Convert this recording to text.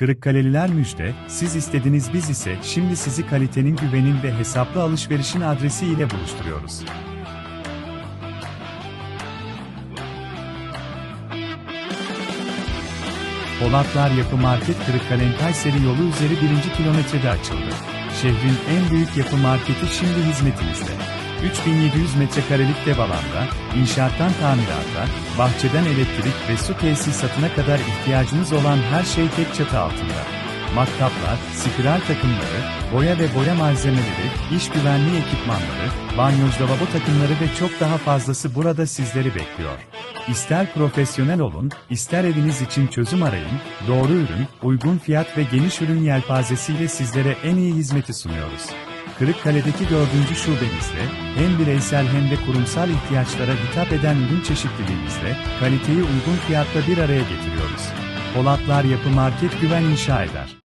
Kırıkkaleliler müjde, siz istediniz biz ise şimdi sizi kalitenin güvenin ve hesaplı alışverişin adresi ile buluşturuyoruz. Polatlar Yapı Market Kırıkkale Kayseri yolu üzeri 1. kilometrede açıldı. Şehrin en büyük yapı marketi şimdi hizmetinizde. 3700 metrekarelik dev alanda, inşaattan tamirata, bahçeden elektrik ve su tesisatına kadar ihtiyacınız olan her şey tek çatı altında. Maktaplar, spiral takımları, boya ve boya malzemeleri, iş güvenliği ekipmanları, banyoz lavabo takımları ve çok daha fazlası burada sizleri bekliyor. İster profesyonel olun, ister eviniz için çözüm arayın, doğru ürün, uygun fiyat ve geniş ürün yelpazesiyle sizlere en iyi hizmeti sunuyoruz. Kırıkkale'deki dördüncü şubemizde, hem bireysel hem de kurumsal ihtiyaçlara hitap eden ürün çeşitliliğimizle, kaliteyi uygun fiyatta bir araya getiriyoruz. Polatlar Yapı Market güven inşa eder.